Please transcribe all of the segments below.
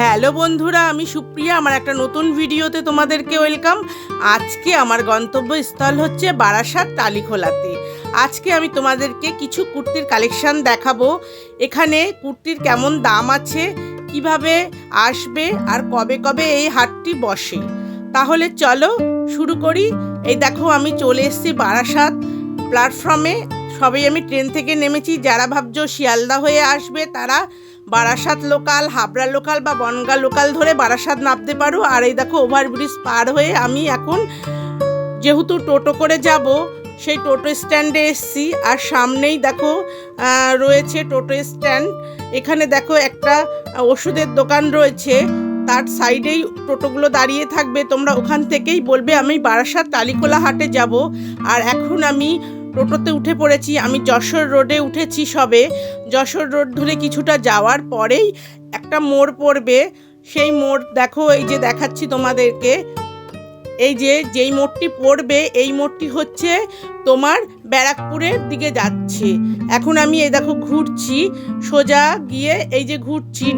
Hello বন্ধুরা, আমি সুপ্রিয়া, আমার একটা নতুন ভিডিওতে তোমাদেরকে ওয়েলকাম। আজকে আমার গন্তব্যস্থল হচ্ছে বারাসাত টালিখোলাতে। আজকে আমি তোমাদেরকে কিছু কুর্তির কালেকশন দেখাবো। এখানে কুর্তির কেমন দাম আছে, কীভাবে আসবে আর কবে কবে এই হাটটি বসে। তাহলে চলো শুরু করি। এই দেখো, আমি চলে এসেছি বারাসাত প্ল্যাটফর্মে সবাই আমি ট্রেন থেকে নেমেছি। যারা ভাবছ শিয়ালদা হয়ে আসবে তারা বারাসাত লোকাল, হাবড়া লোকাল বা বনগা লোকাল ধরে বারাসাত নামতে পারো। আর এই দেখো ওভারব্রিজ পার হয়ে আমি এখন যেহেতু টোটো করে যাব, সেই টোটো স্ট্যান্ডে এসছি। আর সামনেই দেখো রয়েছে টোটো স্ট্যান্ড এখানে দেখো একটা ওষুধের দোকান রয়েছে। তার সাইডেই টোটোগুলো দাঁড়িয়ে থাকবে। তোমরা ওখান থেকেই বলবে, আমি বারাসাত টালিকোলা হাটে যাব। আর এখন আমি টোটোতে উঠে পড়েছি। আমি যশোর রোডে উঠেছি সবে। যশোর রোড ধরে কিছুটা যাওয়ার পরেই একটা মোড় পড়বে। সেই মোড়, দেখো, এই যে দেখাচ্ছি তোমাদেরকে। এই যে, যেই মোড়টি পড়বে, এই মোড়টি হচ্ছে তোমার ব্যারাকপুরের দিকে যাচ্ছে। এখন আমি এই দেখো ঘুরছি, সোজা গিয়ে এই যে ঘুরছি।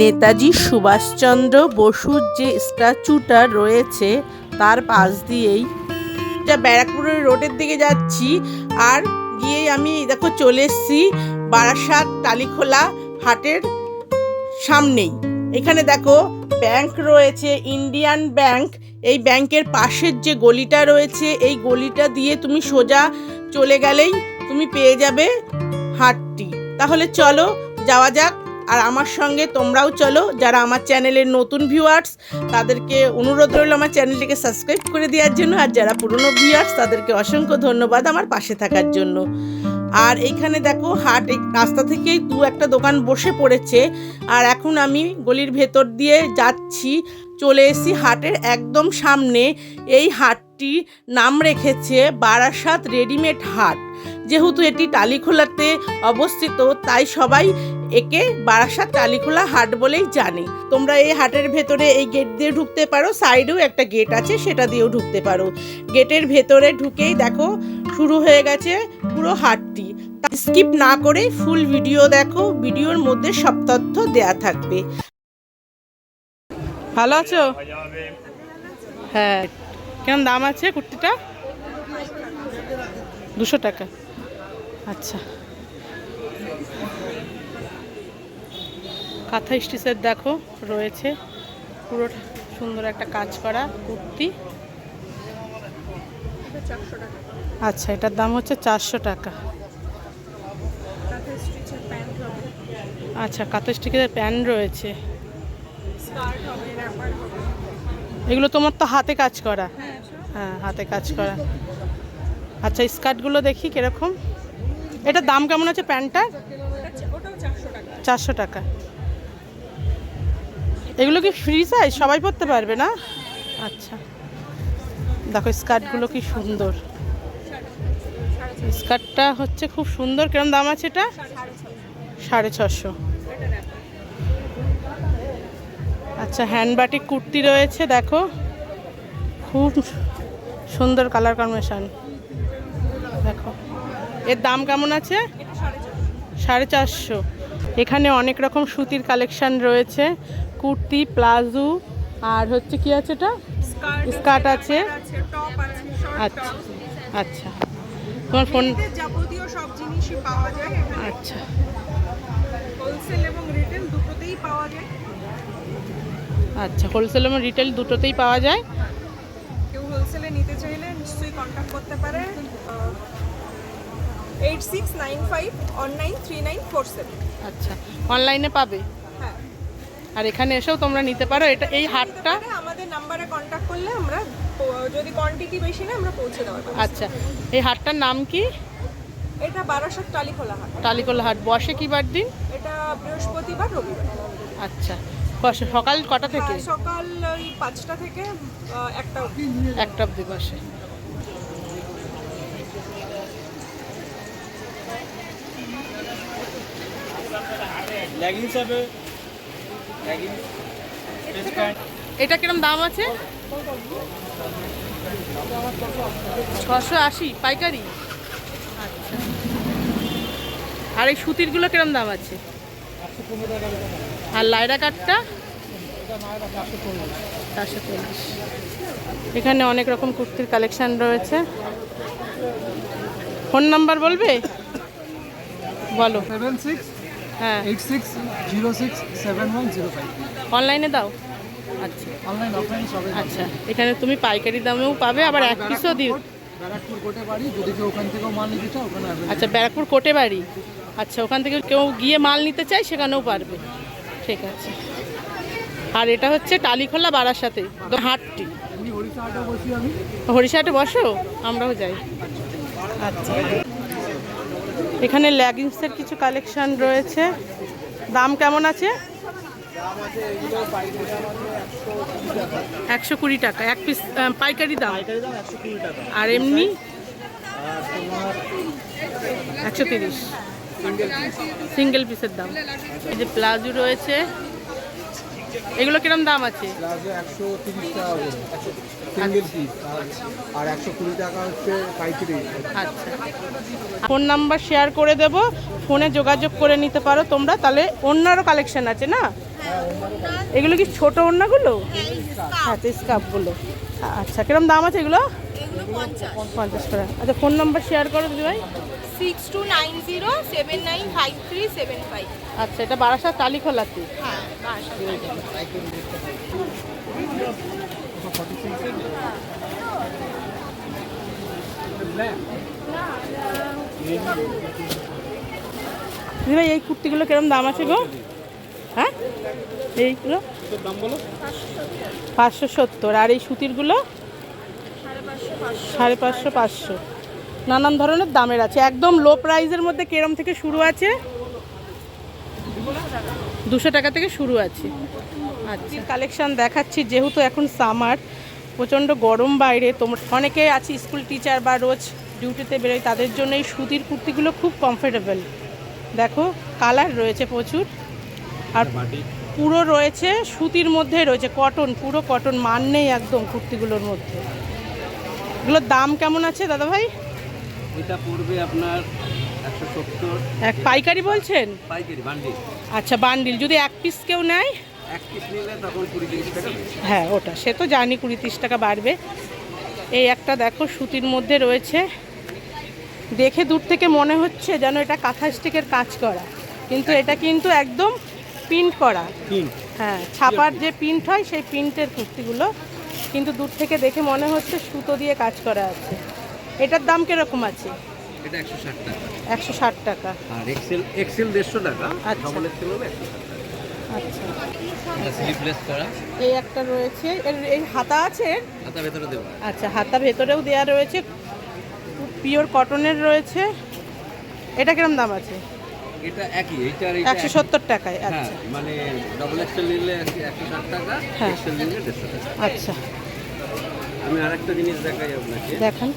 নেতাজি সুভাষচন্দ্র বসুর যে স্ট্যাচুটা রয়েছে, তার পাশ দিয়েই। যা ব্যারাকপুরের রোডের দিকে যাচ্ছি, আর গিয়ে আমি দেখো চলে এসেছি বারাসাত টালিখোলা হাটের সামনেই। এখানে দেখো ব্যাংক রয়েছে, ইন্ডিয়ান ব্যাংক। এই ব্যাংকের পাশের যে গলিটা রয়েছে, এই গলিটা দিয়ে তুমি সোজা চলে গেলেই তুমি পেয়ে যাবে হাটটি। তাহলে চলো যাওয়া যাক। আর আমার সঙ্গে তোমরাও চলো, যারা আমার চ্যানেলের নতুন ভিউয়ার্স তাদেরকে অনুরোধ রইল আমার চ্যানেলটিকে সাবস্ক্রাইব করে দেওয়ার জন্য, আর যারা পুরনো ভিউয়ার্স তাদেরকে অসংখ্য ধন্যবাদ আমার পাশে থাকার জন্য। আর এইখানে দেখো, হাট রাস্তা থেকেই দু একটা দোকান বসে পড়েছে, আর এখন আমি গলির ভেতর দিয়ে যাচ্ছি, চলে এসেছি হাটের একদম সামনে। এই হাটটি নাম রেখেছে বারাসাত রেডিমেড হাট। যেহেতু এটি টালিখোলাতে অবস্থিত, তাই সবাই একে বারাসাত টালিখোলা হাট বলেই জানে। তোমরা এই হাটের ভেতরে এই গেট দিয়ে ঢুকতে পারো সাইডেও একটা গেট আছে, সেটা দিয়েও ঢুকতে পারো। গেটের ভেতরে ঢুকেই দেখো, শুরু হয়ে গেছে পুরো হাটটি। স্কিপ না করে ফুল ভিডিও দেখো ভিডিওর মধ্যে সব তথ্য দেয়া থাকবে। ভালো আছো? হ্যাঁ। কেমন দাম আছে কুর্তিটা? দুশো টাকা। আচ্ছা। কাঁথা স্টিচের দেখো রয়েছে। পুরো সুন্দর একটা কাজ করা কুর্তি। আচ্ছা এটার দাম হচ্ছে চারশো টাকা। আচ্ছা কাঁথা স্টিচের প্যান্ট রয়েছে। এগুলো তোমার তো হাতে কাজ করা। হ্যাঁ হাতে কাজ করা। আচ্ছা স্কার্টগুলো দেখি কীরকম। এটার দাম কেমন আছে প্যান্টটার? চারশো টাকা। এগুলো কি ফ্রি সাইজ সবাই পরতে পারবে না? আচ্ছা। দেখো স্কার্টগুলো কি সুন্দর। স্কার্টটা হচ্ছে খুব সুন্দর। কিরম দাম আছে এটা? সাড়ে ছশো আচ্ছা হ্যান্ডবাটিক কুর্তি রয়েছে, দেখো। খুব সুন্দর কালার কম্বিনেশন দেখো। এর দাম কেমন আছে? সাড়ে চারশো। এখানে অনেক রকম সুতির কালেকশান রয়েছে। কুর্তি প্লাজো আর হচ্ছে কি আছে এটা? স্কার্ট আছে আচ্ছা আচ্ছা। তোমার ফোন যাবতীয় সব জিনিসই পাওয়া যায় আচ্ছা। হোলসেল এবং রিটেল দুটোতেই পাওয়া যায়। আচ্ছা হোলসেল এবং রিটেল দুটোতেই পাওয়া যায়। কেউ হোলসেলে নিতে চাইলে নিশ্চয়ই কন্ট্যাক্ট করতে পারে। Eight six nine five one nine three nine four seven আচ্ছা অনলাইনে পাবে? আর এখানে এসেও তোমরা নিতে পারো। এটা এই হাটটা আমাদের নাম্বারে কন্ট্যাক্ট করলে আমরা যদি কোয়ান্টিটি বেশি না আমরা পৌঁছে দেওয়ার আচ্ছা। এই হাটটার নাম কি? এটা বারাসাত টালিখোলা হাট। টালিকোলা হাট। বসে কি বার দিন? এটা বৃহস্পতিবার রবিবার। আচ্ছা। বসে সকাল কটা থেকে? হ্যাঁ, সকাল ওই পাঁচটা থেকে একটা অবধি। একটা অব্দি বসে। লেগিংস হবে। এটা কিরম দাম আছে? ছশো আশি, পাইকারি? আচ্ছা। আর এই সুতিরগুলো কিরম দাম আছে? আর লাইরা কাঠটা? চারশো চল্লিশ। এখানে অনেক রকম কুর্তির কালেকশন রয়েছে। ফোন নাম্বার বলবে? বলো। সেভেন সিক্স হ্যাঁ। Eight six zero six seven one zero five অনলাইনে দাও? আচ্ছা। অনলাইন অফলাইন সবাই আচ্ছা এখানে তুমি পাইকারি দামেও পাবে আবার এক পিসও দিও। ব্যারাকপুর কোটে বাড়ি যদি কেউ ওখান থেকেও মাল নিতে চাও ওখানে আচ্ছা ব্যারাকপুর কোটে বাড়ি? আচ্ছা ওখান থেকে কেউ গিয়ে মাল নিতে চায় সেখানেও পারবে। ঠিক আছে। আর এটা হচ্ছে টালিখোলা বাড়ার সাথে হাটটি। এমনি ওড়িশা হাটে বসি আমি। হরিশাটে বসো আমরাও যাই। আচ্ছা। এখানে লেগিংসের কিছু কালেকশন রয়েছে। দাম কেমন আছে? একশো কুড়ি টাকা। এক পিস পাইকারি দাম? আর এমনি? একশো তিরিশ। সিঙ্গেল পিসের দাম। এই যে প্লাজো রয়েছে। এগুলো কিরম দাম আছে? একশো তিরিশ টাকা সিঙ্গেল পিস আর একশো কুড়ি টাকা হচ্ছে পাইকারি। আচ্ছা। ফোন নাম্বার শেয়ার করে দেব ফোনে যোগাযোগ করে নিতে পারো তোমরা তাহলে অন্যারও কালেকশন আছে না? এগুলো কি ছোট ওড়নাগুলো হ্যাঁ স্কার্ফগুলো। আচ্ছা কিরম দাম আছে এগুলো? এগুলো পঞ্চাশ করে। আচ্ছা ফোন নাম্বার শেয়ার করো দিদি ভাই। Six two nine zero seven nine five three seven five. আচ্ছা এটা বারাসাত টালিখোলাতে হ্যাঁ এই কুর্তিগুলো কিরম দাম আছে গো? হ্যাঁ? এইগুলো? পাঁচশো সত্তর। আর এই সুতিরগুলো? সাড়ে পাঁচশো পাঁচশো। নানান ধরনের দামের আছে। একদম লো প্রাইজের মধ্যে কেরম থেকে শুরু আছে? দুশো টাকা থেকে শুরু আছে। আচ্ছা। কালেকশন দেখাচ্ছি যেহেতু এখন সামার প্রচণ্ড গরম বাইরে তোমার অনেকে আছে স্কুল টিচার বা রোজ ডিউটিতে বেরোয় তাদের জন্য এই সুতির কুর্তিগুলো খুব কমফোর্টেবল দেখো কালার রয়েছে প্রচুর। আর পুরো রয়েছে সুতির মধ্যে রয়েছে কটন পুরো কটন মান নেই একদম কুর্তিগুলোর মধ্যে। এগুলোর দাম কেমন আছে দাদা ভাই এটা পড়বে আপনার একশো সত্তর। এক পাইকারি বলছেন? পাইকারি বান্ডিল। আচ্ছা বান্ডিল। যদি এক পিস কেউ নেয়? এক পিস নিলে তখন কুড়ি তিরিশ টাকা হ্যাঁ ওটা। সে তো জানি কুড়ি তিরিশ টাকা বাড়বে। এই একটা দেখো সুতির মধ্যে রয়েছে। দেখে দূর থেকে মনে হচ্ছে যেন এটা কাঁথা স্টিকের কাজ করা। কিন্তু এটা কিন্তু একদম প্রিন্ট করা। হ্যাঁ ছাপার যে প্রিন্ট হয় সেই প্রিন্টের কুর্তিগুলো। কিন্তু দূর থেকে দেখে মনে হচ্ছে সুতো দিয়ে কাজ করা আছে। এটার দাম কীরকম আছে? এটা একশো ষাট টাকা। আর এক্সেল এক্সেল দেড়শো টাকা আচ্ছা। ডবল এক্সেল আচ্ছা। এটা স্লিপলেস করা। এই একটা রয়েছে এর এই হাতা আছে? হাতা ভেতরে দেবো। আচ্ছা হাতা ভেতরেও দেওয়া রয়েছে পিওর কটনের রয়েছে। এটা কিরম দাম আছে? এটা একই এইটা আর টাকায় হ্যাঁ আচ্ছা। মানে ডবল এক্সেল নিলে টাকা হ্যাঁ। এক্সেল নিলে দেড়শো টাকা। আচ্ছা। আমি আরেকটা জিনিস দেখাই আপনাকে। দেখান।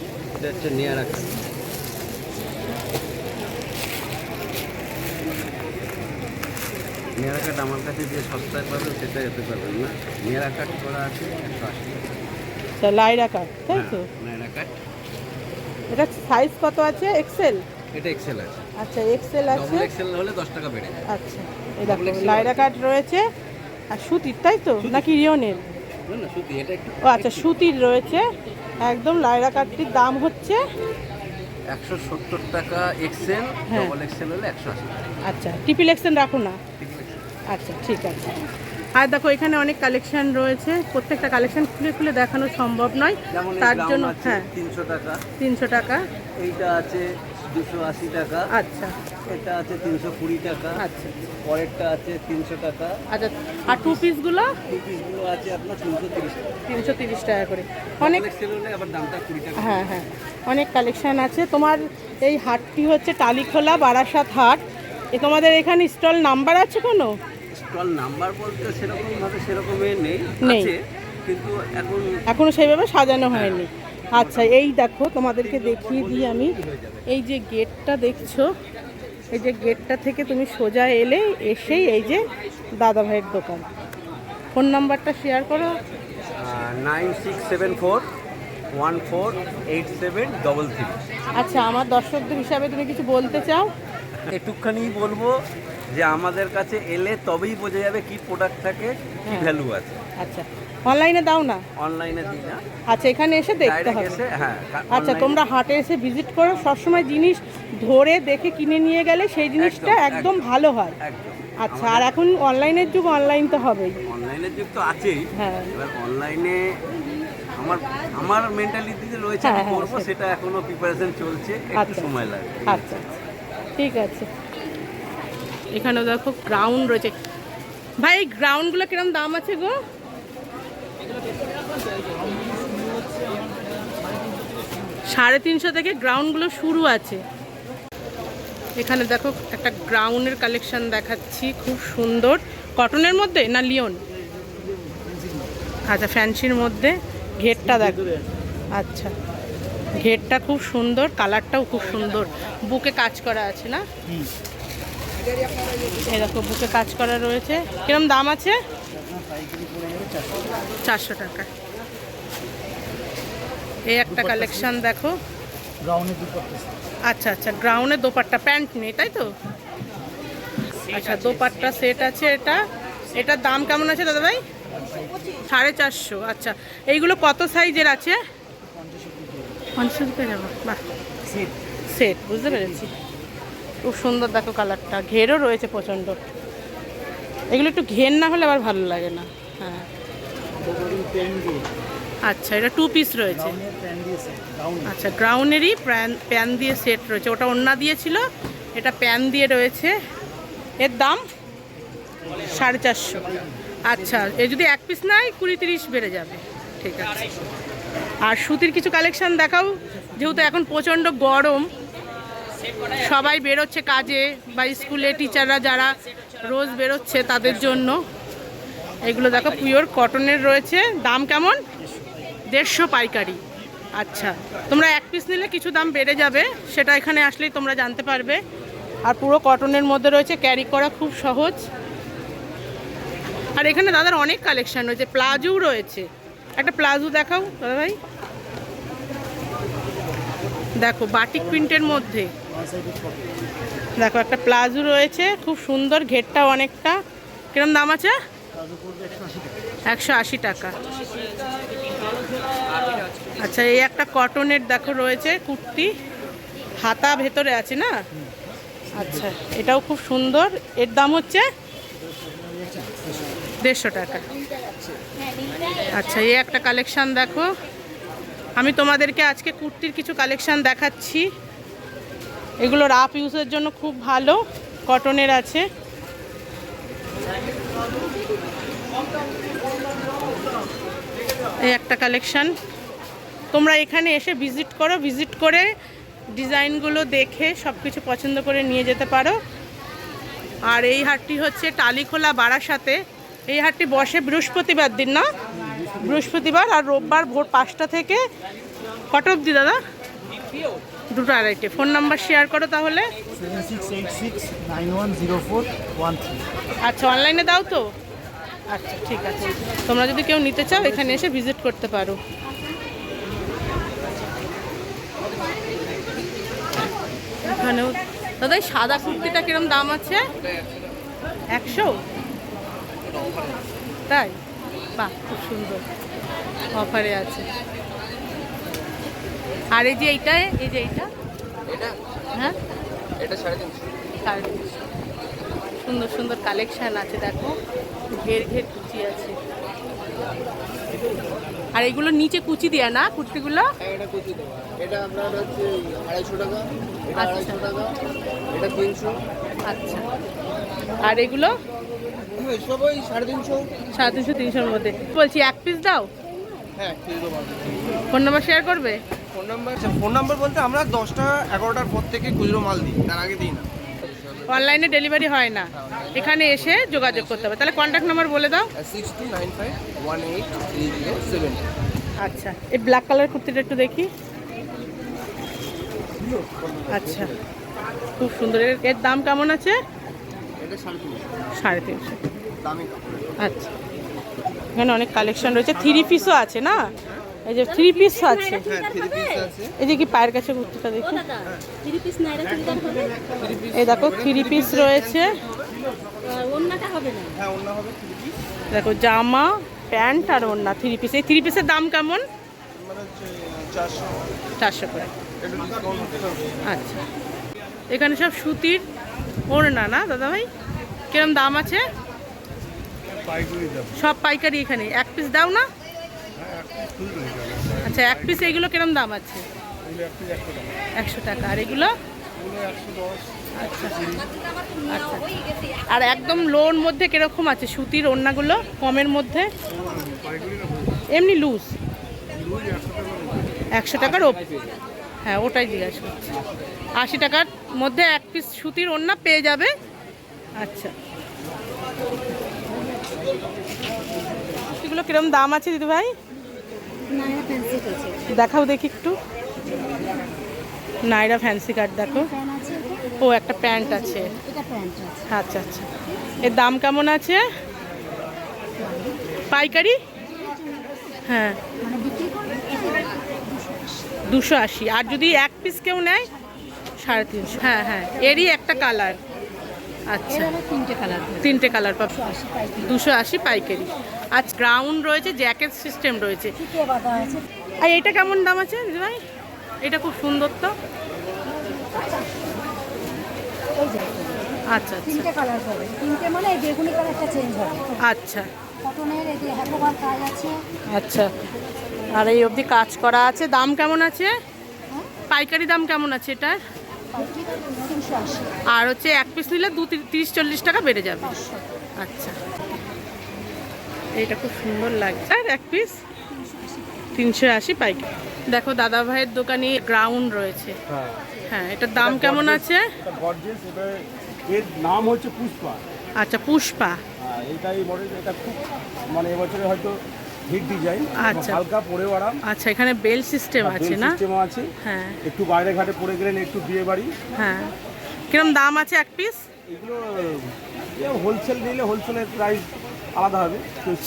এটা হচ্ছে নেয়ার আকার। নেয়ার কাট আমার কাছে যে সস্তায় পাবে সেটা যেতে পারবেন না। নেয়ার কাঠ করা আছে একশো আশি আচ্ছা লাইরা কাট তাই তো? নেয়ার কাট এটা সাইজ কত আছে? এক্সেল এটা এক্সেল আছে। আচ্ছা এক্সেল আছে। এক্সেল হলে দশ টাকা বেড়ে যায়। আচ্ছা এই দেখো লাইরা কাট রয়েছে আর সুতির তাই তো? নাকি রিওনের ও আচ্ছা সুতির রয়েছে। একদম লাইরা কাটটির দাম হচ্ছে? একশো সত্তর টাকা এক্সেল। ডবল এক্সেল হলে একশো আশি আচ্ছা টিপি লেকশন রাখো না? আচ্ছা ঠিক আছে। আর দেখো এখানে অনেক কালেকশন রয়েছে। প্রত্যেকটা কালেকশন খুলে খুলে দেখানো সম্ভব নয়। তার জন্য হ্যাঁ। তিনশো টাকা। তিনশো টাকা। এইটা আছে দুশো আশি টাকা। আচ্ছা। এটা আছে তিনশো কুড়ি টাকা। আচ্ছা। পরেরটা আছে তিনশো টাকা। আচ্ছা আর টু পিসগুলো টু পিসগুলো আছে আপনার তিনশো তিরিশ টাকা। তিনশো তিরিশ টাকা করে। অনেক অনেক সেল হলে আবার দামটা কুড়ি টাকা। হ্যাঁ হ্যাঁ। অনেক কালেকশন আছে। তোমার এই হাটটি হচ্ছে টালিখোলা বারাসাত হাট। এ তোমাদের এখানে স্টল নাম্বার আছে কোনো? স্টল নাম্বার বলতে সেরকম ভাবে সেরকম নেই। নেই। আছে কিন্তু এখন এখনও সেইভাবে সাজানো হয়নি। আচ্ছা এই দেখো তোমাদেরকে দেখিয়ে দিই আমি। এই যে গেটটা দেখছ এই যে গেটটা থেকে তুমি সোজা এলে এসেই এই যে দাদা ভাইয়ের দোকান। ফোন নাম্বারটা শেয়ার করো। Nine six seven four one four eight seven double three. আচ্ছা আমার দর্শকদের হিসাবে তুমি কিছু বলতে চাও? একটুখানি বলব যে আমাদের কাছে এলে তবেই বোঝা যাবে কি প্রোডাক্ট থাকে কি। ভ্যালু আছে। আচ্ছা অনলাইনে দাও না? অনলাইনে দিই না। আচ্ছা এখানে এসে দেখতে হবে। হ্যাঁ আচ্ছা তোমরা হাটে এসে ভিজিট করো। সবসময় জিনিস ধরে দেখে কিনে নিয়ে গেলে সেই জিনিসটা একদম। ভালো হয়। আচ্ছা আর এখন অনলাইনের যুগ অনলাইন তো হবেই। অনলাইনের যুগ তো আছেই। হ্যাঁ। এবার অনলাইনে আমার আমার মেন্টালিটিতে রয়েছে হ্যাঁ, হ্যাঁ, করব সেটা। এখনও প্রিপারেশন চলছে একটু আচ্ছা। সময় লাগবে। আচ্ছা আচ্ছা। ঠিক আছে। এখানে দেখো গ্রাউন্ড রয়েছে। ভাই এই গ্রাউন্ডগুলো কিরম দাম আছে গো? সাড়ে তিনশো থেকে গ্রাউন্ডগুলো শুরু আছে। এখানে দেখো একটা গ্রাউন্ডের কালেকশন দেখাচ্ছি খুব সুন্দর। কটনের মধ্যে না লিওন আচ্ছা ফ্যান্সির মধ্যে। ঘেরটা দেখো। আচ্ছা ঘেরটা খুব সুন্দর কালারটাও খুব সুন্দর। বুকে কাজ করা আছে না? এই দেখো বুকে কাজ করা রয়েছে। কিরম দাম আছে? চারশো টাকা। এই একটা কালেকশন দেখো। আচ্ছা আচ্ছা গ্রাউন্ডে দোপাট্টা প্যান্ট নেই তাই তো? আচ্ছা দোপাট্টা সেট আছে এটা। এটার দাম কেমন আছে দাদা ভাই? সাড়ে চারশো আচ্ছা। এইগুলো কত সাইজের আছে? পঞ্চাশ রুপয়ে বাহ। সেট বুঝতে পেরেছি। খুব সুন্দর দেখো কালারটা। ঘেরও রয়েছে প্রচণ্ড। এগুলো একটু ঘের না হলে আবার ভালো লাগে না। হ্যাঁ। আচ্ছা এটা টু পিস রয়েছে। আচ্ছা গ্রাউনেরই প্যান দিয়ে সেট রয়েছে। ওটা ওন্না দিয়েছিল এটা প্যান দিয়ে রয়েছে। এর দাম সাড়ে চারশো। আচ্ছা এ যদি এক পিস নাই কুড়ি তিরিশ বেড়ে যাবে। ঠিক আছে। আর সুতির কিছু কালেকশান দেখাও, যেহেতু এখন প্রচণ্ড গরম, সবাই বেরোচ্ছে কাজে বা স্কুলে টিচাররা যারা রোজ বেরোচ্ছে তাদের জন্য। এগুলো দেখো পিওর কটনের রয়েছে। দাম কেমন? দেড়শো পাইকারি। আচ্ছা তোমরা এক পিস নিলে কিছু দাম বেড়ে যাবে, সেটা এখানে আসলেই তোমরা জানতে পারবে। আর পুরো কটনের মধ্যে রয়েছে ক্যারি করা খুব সহজ। আর এখানে দাদার অনেক কালেকশান রয়েছে, প্লাজোও রয়েছে। একটা প্লাজো দেখাও দাদা ভাই দেখো বাটিক প্রিন্টের মধ্যে। দেখো, একটা প্লাজো রয়েছে, খুব সুন্দর, ঘেরটাও অনেকটা। কিরম দাম আছে? একশো আশি টাকা। আচ্ছা এই একটা কটনের দেখো রয়েছে, কুর্তি। হাতা ভেতরে আছে না? আচ্ছা এটাও খুব সুন্দর। এর দাম হচ্ছে? দেড়শো টাকা। আচ্ছা এই একটা কালেকশান দেখো। আমি তোমাদেরকে আজকে কুর্তির কিছু কালেকশান দেখাচ্ছি। এগুলো রাফ ইউজের জন্য খুব ভালো, কটনের আছে। এই একটা কালেকশান। তোমরা এখানে এসে ভিজিট করো, ভিজিট করে ডিজাইনগুলো দেখে সব কিছু পছন্দ করে নিয়ে যেতে পারো। আর এই হাটটি হচ্ছে টালিখোলা বারাসাতে। এই হাটটি বসে বৃহস্পতিবার দিন, না? বৃহস্পতিবার আর রোববার ভোর পাঁচটা থেকে। কত অবধি, দাদা? দুটো আড়াইটে। ফোন নাম্বার শেয়ার করো তাহলে। আচ্ছা অনলাইনে দাও তো? আচ্ছা ঠিক আছে। তোমরা যদি কেউ নিতে চাও এখানে এসে ভিজিট করতে পারো। এখানেও দাদা এই সাদা কুর্তিটা কিরম দাম আছে? একশো? তাই? বাহ খুব সুন্দর। অফারে আছে। আর এই যে এইটা এই যে এইটা? এটা? হ্যাঁ? এটা সাড়ে তিনশো। সুন্দর সুন্দর কালেকশন আছে দেখো। ঘের ঘের কুচি আছে। আর এগুলো নিচে কুচি দেয়া না কুর্তিগুলো? এটা কুচি এটা আপনার হচ্ছে আড়াইশো টাকা। এটা আচ্ছা। আড়াইশো টাকা। এটা তিনশো। আচ্ছা। আর এগুলো? ওই সাড়ে তিনশো। সাড়ে তিনশো তিনশোর মধ্যে। বলছি এক পিস দাও? হ্যাঁ ফোন নাম্বার শেয়ার করবে? ফোন নাম্বার ফোন নাম্বার বলতে আমরা দশটা এগারোটার পর থেকে খুচরো মাল দিই তার আগে দিই না। অনলাইনে ডেলিভারি হয় না। এখানে এসে যোগাযোগ করতে হবে। তাহলে কন্ট্যাক্ট নাম্বার বলে দাও। আচ্ছা এই ব্ল্যাক কালার কুর্তিটা একটু দেখি। আচ্ছা খুব সুন্দর। এর দাম কেমন আছে? সাড়ে তিনশো। আচ্ছা। এখানে অনেক কালেকশন রয়েছে। থ্রি পিসও আছে না? এই যে থ্রি পিস আছে। হ্যাঁ থ্রি পিস আছে। এই যে কি পায়ের কাছে কুর্তিটা দেখি? থ্রি পিস নাইরা চুড়িদার হবে? এই দেখো থ্রি পিস রয়েছে। অন্যটা হবে না? হ্যাঁ অন্য হবে থ্রি পিস দেখো জামা প্যান্ট আর ওড়না থ্রি পিস এই থ্রি পিসের দাম কেমন? মানে চারশো। চারশো করে। আচ্ছা। এখানে সব সুতির ওড়না না দাদা ভাই কিরম দাম আছে? সব পাইকারি এখানে। এক পিস দাও না। আচ্ছা এক পিস এগুলো কিরম দাম আছে? একশো টাকা। আর এগুলো? আচ্ছা। আর একদম লোর মধ্যে কীরকম আছে? সুতির ওড়নাগুলো, কমের মধ্যে? এমনি লুজ একশো টাকার হ্যাঁ ওটাই জিজ্ঞাসা করছি। আশি টাকার মধ্যে এক পিস সুতির ওড়না পেয়ে যাবে? আচ্ছা। এগুলো কিরম দাম আছে দিদি ভাই দেখাও দেখি একটু। নাইরা ফ্যান্সি কার্ড দেখো। ও একটা প্যান্ট আছে। আচ্ছা আচ্ছা। এর দাম কেমন আছে? পাইকারি? হ্যাঁ। মানে দুশো আশি। আর যদি এক পিস কেউ নেয় সাড়ে তিনশো। হ্যাঁ হ্যাঁ। এরই একটা কালার আচ্ছা। তিনটে কালার তিনটে কালার পাবে। দুশো আশি পাইকারি। আজ গ্রাউন্ড রয়েছে জ্যাকেট সিস্টেম রয়েছে। আর এটা কেমন দাম আছে ভাই? এটা খুব সুন্দর তো। আচ্ছা আচ্ছা। তিনটে কালার তিনটে মানে এই বেগুনি কালারটা চেঞ্জ হবে। আচ্ছা। কটনের এই যে হ্যাপোবার কাজ আছে। আচ্ছা। আর এই অবধি কাজ করা আছে। দাম কেমন আছে? হ্যাঁ? পাইকারি দাম কেমন আছে এটার? আর হচ্ছে এক পিস নিলে দু তিরিশ চল্লিশ টাকা বেড়ে যাবে। আচ্ছা। এটা খুব সুন্দর লাগছে। আর এক পিস তিনশো আশি পাইকারি। দেখো দাদা ভাইয়ের দোকানে গ্রাউন্ড রয়েছে। হ্যাঁ। হ্যাঁ এটার দাম কেমন আছে? এর নাম হচ্ছে পুষ্পা। আচ্ছা পুষ্পা। হ্যাঁ এইটা এটা খুব মানে এবছরে হয়তো হিট ডিজাইন আচ্ছা। হালকা পরেও আরাম। আচ্ছা এখানে বেল সিস্টেম আছে না? সিস্টেম আছে। হ্যাঁ। একটু বাইরে ঘাটে পড়ে গেলেন একটু বিয়ে বাড়ি। হ্যাঁ। কিরম দাম আছে এক পিস? এগুলো হোলসেল নিলে হোলসেলের প্রাইস আলাদা হবে।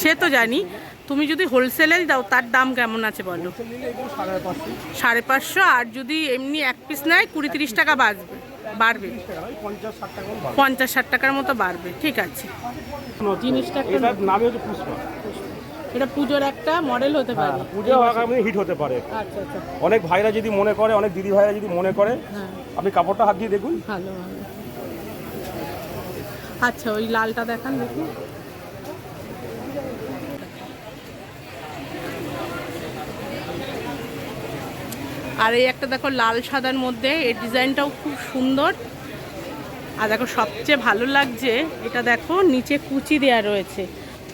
সে তো জানি। তুমি যদি হোলসেলে দাও তার দাম কেমন আছে বলো? সাড়ে পাঁচশো। আর যদি এমনি এক পিস নেয় কুড়ি তিরিশ টাকা বাড়বে। বাড়বে। পঞ্চাশ ষাট টাকার মতো বাড়বে ঠিক আছে। জিনিসটা হচ্ছে পুষ্পা। এটা পুজোর একটা মডেল হতে পারে। হ্যাঁ পুজো আগামী হিট হতে পারে। আচ্ছা আচ্ছা। অনেক ভাইরা যদি মনে করে অনেক দিদি ভাইরা যদি মনে করে হ্যাঁ। আপনি কাপড়টা হাত দিয়ে দেখুন। ভালো ভালো। আচ্ছা ওই লালটা দেখান দেখুন আর এই একটা দেখো লাল সাদার মধ্যে এই ডিজাইনটাও খুব সুন্দর। আর দেখো সবচেয়ে ভালো লাগছে এটা দেখো নিচে কুচি দেয়া রয়েছে।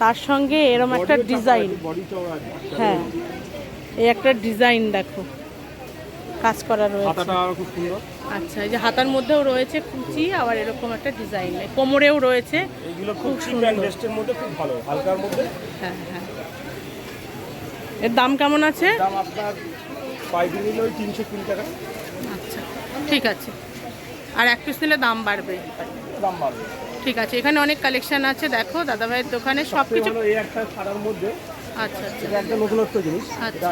তার সঙ্গে এরম একটা ডিজাইন হ্যাঁ এই একটা ডিজাইন দেখো। কাজ করা রয়েছে। আচ্ছা এই যে হাতার মধ্যেও রয়েছে কুচি আবার এরকম একটা ডিজাইন কোমরেও রয়েছে। খুব সুন্দর। খুব ভালো হালকার মধ্যে। হ্যাঁ হ্যাঁ। এর দাম কেমন আছে? দাম আপনার পাইকারি নিলে ওই তিনশো কুড়ি টাকা। আচ্ছা ঠিক আছে। আর এক পিস নিলে দাম বাড়বে। দাম বাড়বে। ঠিক আছে এখানে অনেক কালেকশন আছে দেখো দাদাভাইয়ের দোকানে সব কিছু এই একটা ছাড়ার মধ্যে আচ্ছা আচ্ছা। এটা একটা নতুনত্ব জিনিস। আচ্ছা।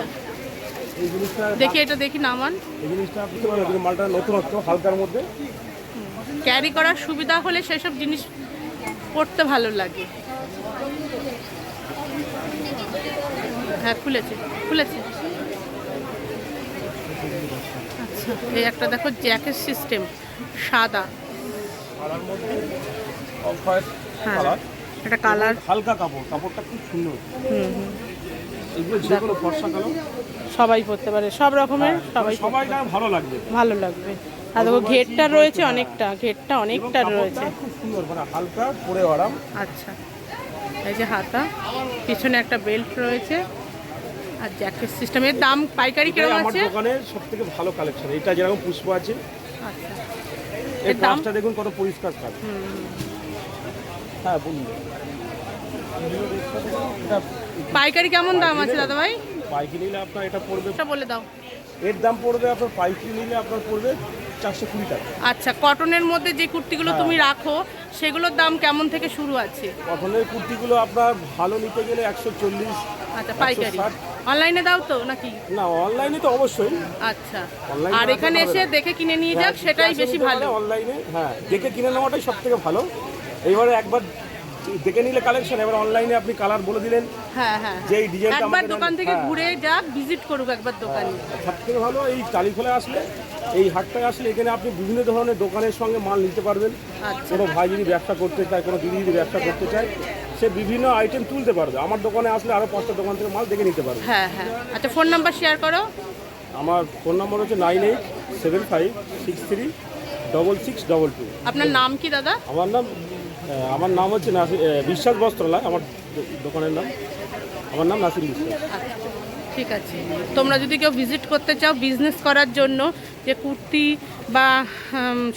এই জিনিসটা দেখি এটা দেখি নামান। এই জিনিসটা বুঝতে মালটা নতুনত্ব হালকার মধ্যে। ক্যারি করার সুবিধা হলে সেসব জিনিস পড়তে ভালো লাগে। হ্যাঁ খুলেছে খুলেছে। আচ্ছা এই একটা দেখো জ্যাকেট সিস্টেম সাদা। অফ হোয়াইট হ্যাঁ কালার। হালকা কাপড় কাপড়টা খুব সুন্দর। হুম হুম। এগুলো যে কোনো ফর্সা কালার। সবাই পড়তে পারে সব রকমের সবাই সবাই ভালো লাগবে। ভালো লাগবে। আর দেখো ঘেরটা রয়েছে অনেকটা ঘেরটা অনেকটা রয়েছে। খুব সুন্দর মানে হালকা পরে আরাম আচ্ছা। এই যে হাতা পিছনে একটা বেল্ট রয়েছে। আর জ্যাকেট সিস্টেমের দাম পাইকারি কীরকম আমার আছে? দোকানে সব থেকে ভালো কালেকশন এটা যেরকম পুষ্প আছে। আচ্ছা। এর দামটা দেখুন কত পরিষ্কার কাজ হ্যাঁ বলুন। পাইকারি কেমন দাম আছে দাদা ভাই পাইকারি নিলে আপনার এটা পড়বে এটা বলে দাও। এর দাম পড়বে আপনার পাইকারি নিলে আপনার পড়বে চারশো কুড়ি টাকা। আচ্ছা কটনের মধ্যে যে কুর্তিগুলো তুমি রাখো সেগুলোর দাম কেমন থেকে শুরু আছে? কটনের কুর্তিগুলো আপনার ভালো নিতে গেলে একশো চল্লিশ আচ্ছা পাইকারি। 160 অনলাইনে দাও তো নাকি? না অনলাইনে তো অবশ্যই। আচ্ছা আর এখানে এসে দেখে কিনে নিয়ে যাক হ্যাঁ, সেটাই বেশি ভালো। অনলাইনে হ্যাঁ দেখে কিনে নেওয়াটাই সব থেকে ভালো। এইবারে একবার দেখে নিলে কালেকশন এবার অনলাইনে আপনি কালার বলে দিলেন হ্যাঁ হ্যাঁ যে এই ডিজাইনটা একবার দোকান থেকে হ্যাঁ। ঘুরে যাক ভিজিট করুক একবার দোকানে। সব থেকে ভালো এই কালীখোলা আসলে এই হাটটায় আসলে এখানে আপনি বিভিন্ন ধরনের দোকানের সঙ্গে মাল নিতে পারবেন। আচ্ছা। কোনো ভাই যদি ব্যবসা করতে চায় কোনো দিদি যদি ব্যবসা করতে চায় সে বিভিন্ন আইটেম তুলতে পারবে। আমার দোকানে আসলে আরও পাঁচটা দোকান থেকে মাল দেখে নিতে পারবে। হ্যাঁ হ্যাঁ। আচ্ছা ফোন নাম্বার শেয়ার করো। আমার ফোন নম্বর হচ্ছে nine eight seven five six three double six double two আপনার নাম কি দাদা? আমার নাম আমার নাম হচ্ছে নাসি আহ, বিশ্বাস বস্ত্রালয় আমার দোকানের নাম। আমার নাম নাসির বিশ্বাস। ঠিক আছে। তোমরা যদি কেউ ভিজিট করতে চাও বিজনেস করার জন্য যে কুর্তি বা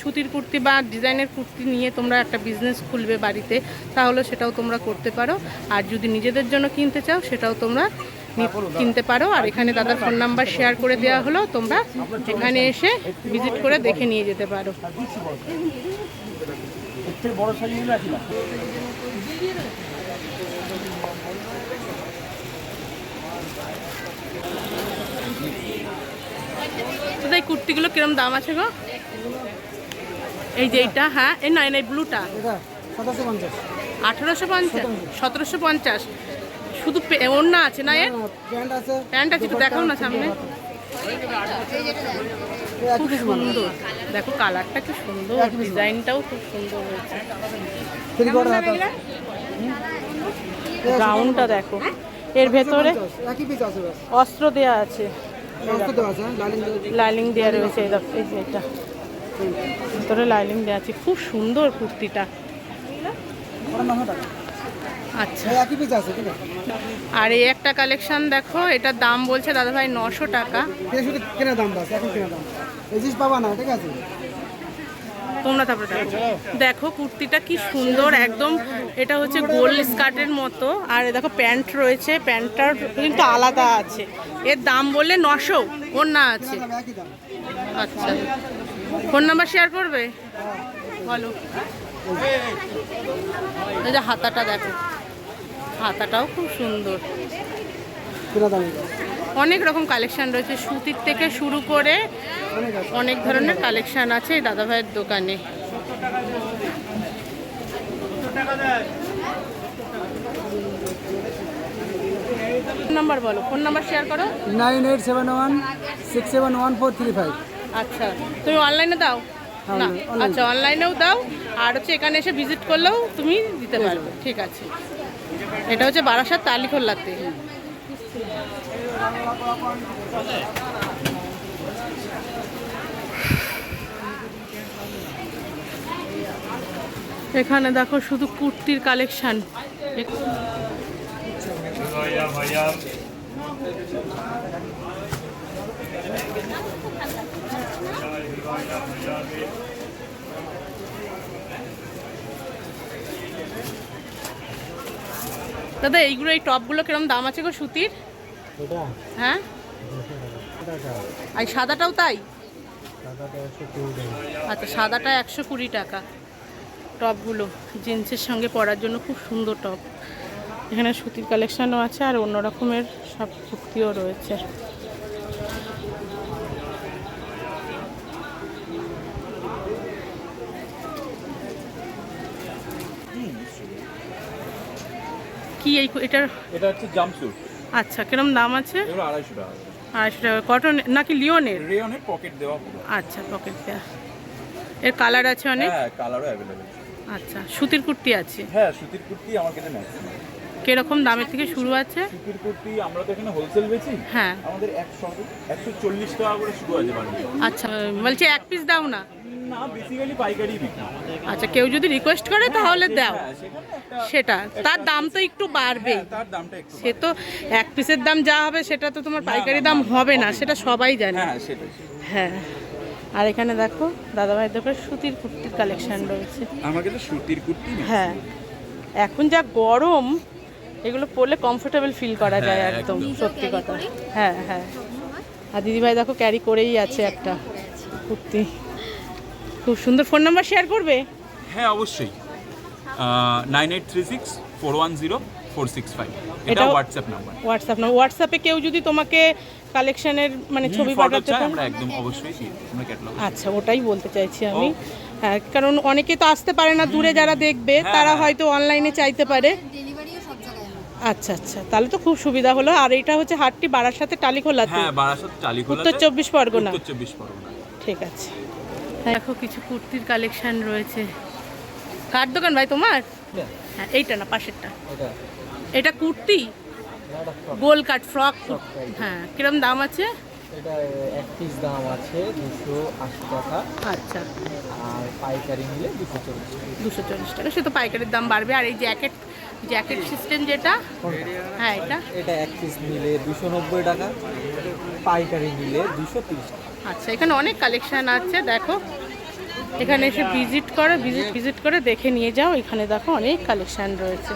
সুতির কুর্তি বা ডিজাইনের কুর্তি নিয়ে তোমরা একটা বিজনেস খুলবে বাড়িতে তাহলে সেটাও তোমরা করতে পারো। আর যদি নিজেদের জন্য কিনতে চাও সেটাও তোমরা কিনতে পারো। আর এখানে দাদার ফোন নাম্বার শেয়ার করে দেওয়া হলো তোমরা এখানে এসে ভিজিট করে দেখে নিয়ে যেতে পারো। থেকে বড় সাইজ নিলে একই দাম। এই কুর্তিগুলো কিরম দাম আছে গো? এই যে এইটা হ্যাঁ? এই নয় এই ব্লুটা। সাতাশো পঞ্চাশ। আঠেরোশো সতেরোশো পঞ্চাশ। শুধু ওড়না আছে না এর? প্যান্ট আছে। প্যান্ট আছে একটু দেখাও না সামনে। খুব সুন্দর। দেখো কালারটা কি সুন্দর ডিজাইনটাও খুব সুন্দর হয়েছে। গাউনটা দেখো। এর ভেতরে অস্ত্র দেয়া আছে। দেওয়া আছে হ্যাঁ? লাইলিং দেওয়া রয়েছে এই যে এটা। ভেতরে লাইলিং দেওয়া আছে। খুব সুন্দর কুর্তিটা। আচ্ছা। একই পিস আছে ঠিক আছে? আর এই একটা কালেকশন দেখো এটার দাম বলছে দাদাভাই নশো টাকা। কেনা দাম বাস এখন কেনা দাম। এই জিনিস পাবা না ঠিক আছে? তোমরা তারপরে দেখো। কুর্তিটা কি সুন্দর একদম এটা হচ্ছে গোল স্কার্টের মতো। আর দেখো প্যান্ট রয়েছে প্যান্টটার কিন্তু আলাদা আছে। এর দাম বললে নশো ওর না আছে আচ্ছা। ফোন নাম্বার শেয়ার করবে? বলো। এই যে হাতাটা দেখো। হাতাটাও খুব সুন্দর। অনেক রকম কালেকশন রয়েছে। সুতির থেকে শুরু করে অনেক অনেক ধরনের কালেকশন আছে এই দাদাভাইয়ের দোকানে। নাম্বার বলো ফোন নাম্বার শেয়ার করো। Nine eight seven one six seven one four three five. আচ্ছা তুমি অনলাইনে দাও? না আচ্ছা অনলাইনেও দাও। আর হচ্ছে এখানে এসে ভিজিট করলেও তুমি দিতে পারবে। ঠিক আছে। এটা হচ্ছে বারাসাত তালিখোল্লাতে এখানে দেখো শুধু কুর্তির কালেকশন। দাদা এইগুলো এই টপগুলো কিরম দাম আছে গো সুতির? হ্যাঁ? আর সাদাটাও তাই? আচ্ছা সাদাটা একশো কুড়ি টাকা। টপগুলো জিন্সের সঙ্গে পরার জন্য খুব সুন্দর টপ। এখানে সুতির কালেকশনও আছে আর অন্য রকমের সব কুর্তিও রয়েছে। কি এই এটার? এটা হচ্ছে জাম্পস্যুট। আচ্ছা কিরম দাম আছে? এগুলো আড়াইশো টাকা আড়াইশো টাকা কটন নাকি লিওনের? রেয়নের পকেট দেওয়া আচ্ছা পকেট দেওয়া এর কালার আছে অনেক? হ্যাঁ কালারও অ্যাভেলেবেল আচ্ছা সুতির কুর্তি আছে? হ্যাঁ সুতির কুর্তি আমার কাছে ম্যাক্সিমাম। কীরকম দামের থেকে শুরু আছে? সুতির কুর্তি আমরা তো এখানে হোলসেল বেচি। হ্যাঁ। আমাদের একশো একশো চল্লিশ টাকা করে শুরু আছে আচ্ছা বলছি এক পিস দাও না। আচ্ছা কেউ যদি রিকোয়েস্ট করে তাহলে দাও। হ্যাঁ সেখানে একটা সেটা। তার দাম তো একটু বাড়বে হ্যাঁ, তার দামটা সে তো এক পিসের দাম যা হবে সেটা তো তোমার পাইকারি দাম হবে না সেটা সবাই জানে। হ্যাঁ হ্যাঁ। আর এখানে দেখো দাদাভাইয়ের দোকানে সুতির কুর্তির কালেকশন রয়েছে। আমার কাছে সুতির কুর্তি হ্যাঁ। এখন যা গরম এগুলো পরলে কমফোর্টেবল ফিল করা যায় একদম একদম। সত্যি কথা। হ্যাঁ হ্যাঁ। আর দিদিভাই দেখো ক্যারি করেই আছে একটা কুর্তি। খুব সুন্দর ফোন নাম্বার শেয়ার করবে? হ্যাঁ অবশ্যই। Nine eight three six four one zero four six five এটা হোয়াটসঅ্যাপ নাম্বার হোয়াটসঅ্যাপ না হোয়াটসঅ্যাপে কেউ যদি তোমাকে কালেকশনের মানে ছবি পাঠাতে চায়। আমরা একদম অবশ্যই দিই আমরা ক্যাটালগ আচ্ছা ওটাই বলতে চাইছি আমি। হ্যাঁ কারণ অনেকে তো আসতে পারে না দূরে যারা দেখবে হ্যাঁ, তারা হ্যাঁ। হয়তো অনলাইনে চাইতে পারে। ডেলিভারিও সব জায়গায়। আচ্ছা আচ্ছা তাহলে তো খুব সুবিধা হলো। আর এটা হচ্ছে হাটটি বারার সাথে টালিখোলাতে হ্যাঁ বারাসাত টালিখোলা উত্তর চব্বিশ পরগনা। উত্তর চব্বিশ পরগনা। ঠিক আছে। দেখো কিছু কুর্তির কালেকশন রয়েছে। কার দোকান ভাই তোমার? হ্যাঁ এইটা না পাশেরটা। এটা। কুর্তি? গোল কাট ফ্রক হ্যাঁ কিরম দাম আছে? এটা এক পিস দাম আছে দুশো আশি টাকা। আচ্ছা। আর পাইকারি নিলে দুশো চল্লিশ দুশো চল্লিশ টাকা। সে তো পাইকারির দাম বাড়বে। আর এই জ্যাকেট জ্যাকেট সিস্টেম যেটা হ্যাঁ এটা। এটা এক পিস নিলে দুশো নব্বই টাকা। পাইকারি নিলে দুশো তিরিশ টাকা। আচ্ছা এখানে অনেক কালেকশান আছে, দেখো। এখানে এসে ভিজিট করো ভিজিট ভিজিট করে দেখে নিয়ে যাও। এখানে দেখো অনেক কালেকশান রয়েছে।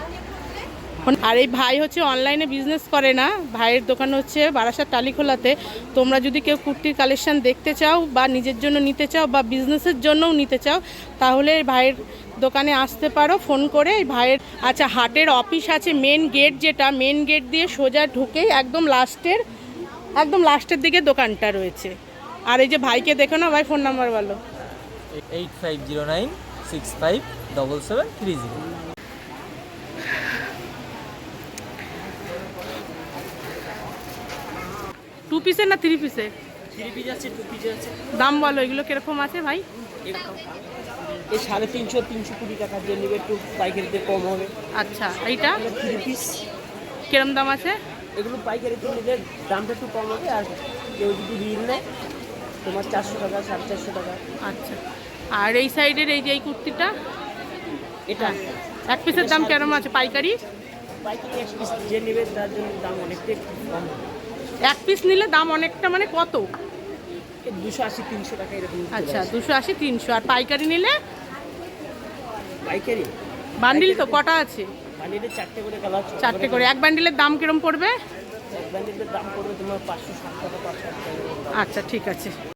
আর এই ভাই হচ্ছে অনলাইনে বিজনেস করে না। ভাইয়ের দোকান হচ্ছে বারাসাত টালিখোলাতে। তোমরা যদি কেউ কুর্তির কালেকশান দেখতে চাও বা নিজের জন্য নিতে চাও বা বিজনেসের জন্যও নিতে চাও, তাহলে ভাইয়ের দোকানে আসতে পারো ফোন করে। এই ভাইয়ের আচ্ছা হাটের অফিস আছে মেন গেট যেটা মেন গেট দিয়ে সোজা ঢুকেই একদম লাস্টের একদম লাস্টের দিকে দোকানটা রয়েছে। আর এই যে ভাইকে দেখো না ভাই ফোন নাম্বার বলো। Eight five zero nine six five double seven three zero. Two পিসের না থ্রি পিসের থ্রি পিস আছে টু পিস আছে। দাম বলো এগুলো কীরকম আছে ভাই? এই সাড়ে তিনশো তিনশো কুড়ি টাকার যে নেবে একটু পাইকারিতে কম হবে। আচ্ছা এইটা? থ্রি পিস কিরম দাম আছে? এগুলো পাইকারিতে নিলে দামটা একটু কম হবে আর কেউ যদি রিল নেয় তোমার চারশো টাকা সাড়ে চারশো টাকা। আচ্ছা। আর এই সাইডের এই যে এই কুর্তিটা? এটা এক পিসের দাম কেরম আছে? পাইকারি? পাইকারি এক পিস। যে নেবে তার জন্য দাম অনেকটাই কম। এক পিস নিলে দাম অনেকটা মানে কত? দুশো আশি তিনশো টাকা এরকম আচ্ছা দুশো আশি তিনশো। আর পাইকারি নিলে? পাইকারি? বান্ডিল তো কটা আছে? বানিয়ে চারটে করে কালার চারটে করে। এক বান্ডিলের দাম কিরম পড়বে? এক বান্ডিলের দাম পড়বে তোমার পাঁচশো ষাট টাকা পাঁচশো ষাট টাকা। আচ্ছা ঠিক আছে।